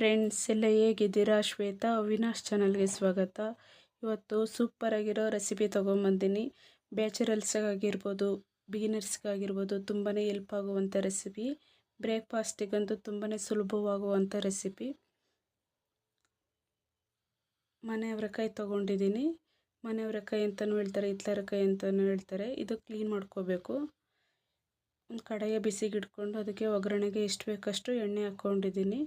Friends, ಎಲ್ಲ ಹೇಗಿದ್ದೀರಾ? ಶ್ವೇತಾ, ಅವಿನಾಶ್ ಚಾನಲ್ಗೆ ಸ್ವಾಗತ. ಇವತ್ತು ಸೂಪರಾಗಿರೋ ರೆಸಿಪಿ ತೊಗೊಂಬಂದಿನಿ. ಬ್ಯಾಚುರಲ್ಸ್ಗಾಗಿರ್ಬೋದು, ಬಿಗಿನರ್ಸ್ಗಾಗಿರ್ಬೋದು ತುಂಬಾ ಹೆಲ್ಪ್ ಆಗುವಂಥ ರೆಸಿಪಿ. ಬ್ರೇಕ್ಫಾಸ್ಟಿಗಂತೂ ತುಂಬಾ ಸುಲಭವಾಗುವಂಥ ರೆಸಿಪಿ. ಮನೆಯವರೆಕಾಯಿ ತೊಗೊಂಡಿದ್ದೀನಿ ಕೈ ಅಂತಲೂ ಹೇಳ್ತಾರೆ ಹಿತ್ಲರಕಾಯಿ ಅಂತಲೂ ಹೇಳ್ತಾರೆ. ಇದು ಕ್ಲೀನ್ ಮಾಡ್ಕೋಬೇಕು. ಒಂದು ಕಡೆಯ ಬಿಸಿಗಿಟ್ಕೊಂಡು ಅದಕ್ಕೆ ಒಗ್ಗರಣೆಗೆ ಎಷ್ಟು ಬೇಕಷ್ಟು ಎಣ್ಣೆ ಹಾಕ್ಕೊಂಡಿದ್ದೀನಿ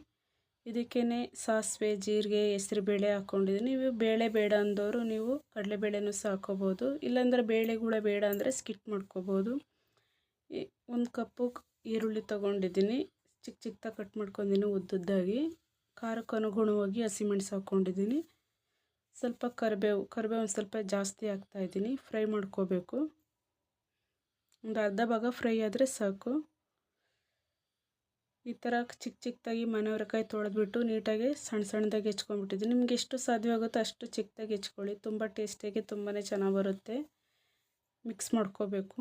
ಇದಕ್ಕೇ ಸಾಸಿವೆ, ಜೀರಿಗೆ, ಹೆಸ್ರುಬೇಳೆ ಹಾಕ್ಕೊಂಡಿದ್ದೀನಿ ನೀವು ಬೇಳೆ ಬೇಡ ಅಂದವರು ನೀವು ಕಡಲೆಬೇಳೆನೂ ಸಹ ಹಾಕ್ಕೋಬೋದು ಇಲ್ಲಾಂದರೆ ಬೇಳೆಗಳ ಬೇಡ ಅಂದರೆ ಸ್ಕಿಪ್ ಮಾಡ್ಕೋಬೋದು. ಒಂದು ಕಪ್ಪು ಈರುಳ್ಳಿ ತೊಗೊಂಡಿದ್ದೀನಿ. ಚಿಕ್ಕ ಚಿಕ್ಕದಾಗಿ ಕಟ್ ಮಾಡ್ಕೊಂಡಿದ್ದೀನಿ ಉದ್ದುದ್ದಾಗಿ. ಖಾರಕ್ಕೆ ಅನುಗುಣವಾಗಿ ಹಸಿಮೆಣಸು ಹಾಕ್ಕೊಂಡಿದ್ದೀನಿ ಸ್ವಲ್ಪ ಕರಿಬೇವು ಕರಿಬೇವು ಒಂದು ಸ್ವಲ್ಪ ಜಾಸ್ತಿ ಹಾಕ್ತಾಯಿದ್ದೀನಿ ಫ್ರೈ ಮಾಡ್ಕೋಬೇಕು. ಒಂದು ಅರ್ಧ ಭಾಗ ಫ್ರೈ ಆದರೆ ಸಾಕು. ಈ ಥರ ಚಿಕ್ಕ ಚಿಕ್ಕದಾಗಿ ಮನೆಯವರೆಕಾಯಿ ತೊಳೆದ್ಬಿಟ್ಟು ನೀಟಾಗಿ ಸಣ್ಣ ಸಣ್ಣದಾಗಿ ಹೆಚ್ಕೊಂಡ್ಬಿಟ್ಟಿದ್ದೀನಿ. ನಿಮ್ಗೆ ಎಷ್ಟು ಸಾಧ್ಯವಾಗುತ್ತೋ ಅಷ್ಟು ಚಿಕ್ಕದಾಗಿ ಹೆಚ್ಕೊಳ್ಳಿ. ತುಂಬ ಟೇಸ್ಟಿಯಾಗಿ ತುಂಬಾ ಚೆನ್ನಾಗಿ ಬರುತ್ತೆ. ಮಿಕ್ಸ್ ಮಾಡ್ಕೋಬೇಕು.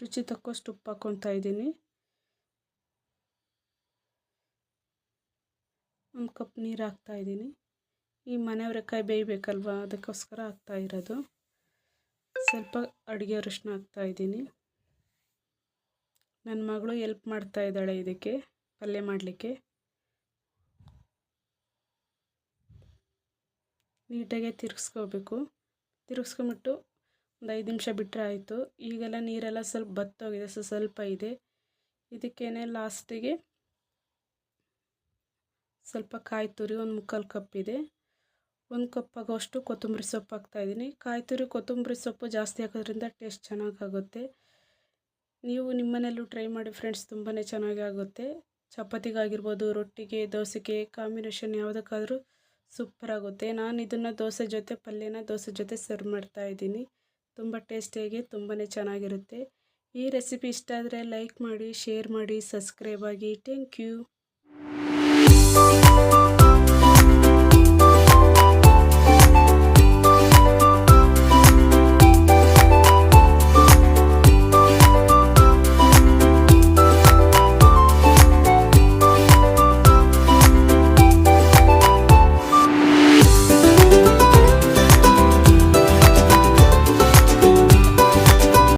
ರುಚಿ ತಕ್ಕಷ್ಟು ಉಪ್ಪು ಹಾಕ್ಕೊತಾ ಇದ್ದೀನಿ. ಒಂದು ಕಪ್ ನೀರು ಹಾಕ್ತಾಯಿದ್ದೀನಿ ಈ ಮನೆಯವರೆಕಾಯಿ ಬೇಯಬೇಕಲ್ವ? ಅದಕ್ಕೋಸ್ಕರ ಹಾಕ್ತಾ ಇರೋದು. ಸ್ವಲ್ಪ ಅಡುಗೆ ಅರಿಶಿನ ಹಾಕ್ತಾಯಿದ್ದೀನಿ ನನ್ನ ಮಗಳು ಎಲ್ಪ್ ಮಾಡ್ತಾ ಇದ್ದಾಳೆ ಇದಕ್ಕೆ, ಪಲ್ಯ ಮಾಡಲಿಕ್ಕೆ. ನೀಟಾಗೆ ತಿರ್ಗಿಸ್ಕೋಬೇಕು. ತಿರುಗಿಸ್ಕೊಂಬಿಟ್ಟು ಒಂದು ಐದು ನಿಮಿಷ ಬಿಟ್ಟರೆ ಆಯಿತು. ಈಗೆಲ್ಲ ನೀರೆಲ್ಲ ಸ್ವಲ್ಪ ಬತ್ತೋಗಿದೆ, ಸೊ ಸ್ವಲ್ಪ ಇದೆ. ಇದಕ್ಕೇನೆ ಲಾಸ್ಟಿಗೆ ಸ್ವಲ್ಪ ಕಾಯಿ ತುರಿ ಒಂದು ಮುಕ್ಕಾಲು ಕಪ್ ಇದೆ. ಒಂದು ಕಪ್ ಆಗೋಷ್ಟು ಕೊತ್ತಂಬರಿ ಸೊಪ್ಪು ಹಾಕ್ತಾಯಿದ್ದೀನಿ ಕಾಯಿ ತುರಿ, ಕೊತ್ತಂಬರಿ ಸೊಪ್ಪು ಜಾಸ್ತಿ ಹಾಕೋದ್ರಿಂದ ಟೇಸ್ಟ್ ಚೆನ್ನಾಗಾಗುತ್ತೆ. ನೀವು ನಿಮ್ಮನೆಯಲ್ಲೂ ಟ್ರೈ ಮಾಡಿ ಫ್ರೆಂಡ್ಸ್ ತುಂಬಾ ಚೆನ್ನಾಗಿ ಆಗುತ್ತೆ. ಚಪಾತಿಗಾಗಿರ್ಬೋದು, ರೊಟ್ಟಿಗೆ, ದೋಸೆಗೆ ಕಾಂಬಿನೇಷನ್ ಯಾವುದಕ್ಕಾದರೂ ಸೂಪರ್ ಆಗುತ್ತೆ. ನಾನು ಇದನ್ನು ದೋಸೆ ಜೊತೆ, ಪಲ್ಯನ ದೋಸೆ ಜೊತೆ ಸರ್ವ್ ಮಾಡ್ತಾ ಇದ್ದೀನಿ. ತುಂಬ ಟೇಸ್ಟಿಯಾಗಿ ತುಂಬಾ ಚೆನ್ನಾಗಿರುತ್ತೆ. ಈ ರೆಸಿಪಿ ಇಷ್ಟ ಆದರೆ ಲೈಕ್ ಮಾಡಿ ಶೇರ್ ಮಾಡಿ ಸಬ್ಸ್ಕ್ರೈಬ್ ಆಗಿ. Thank you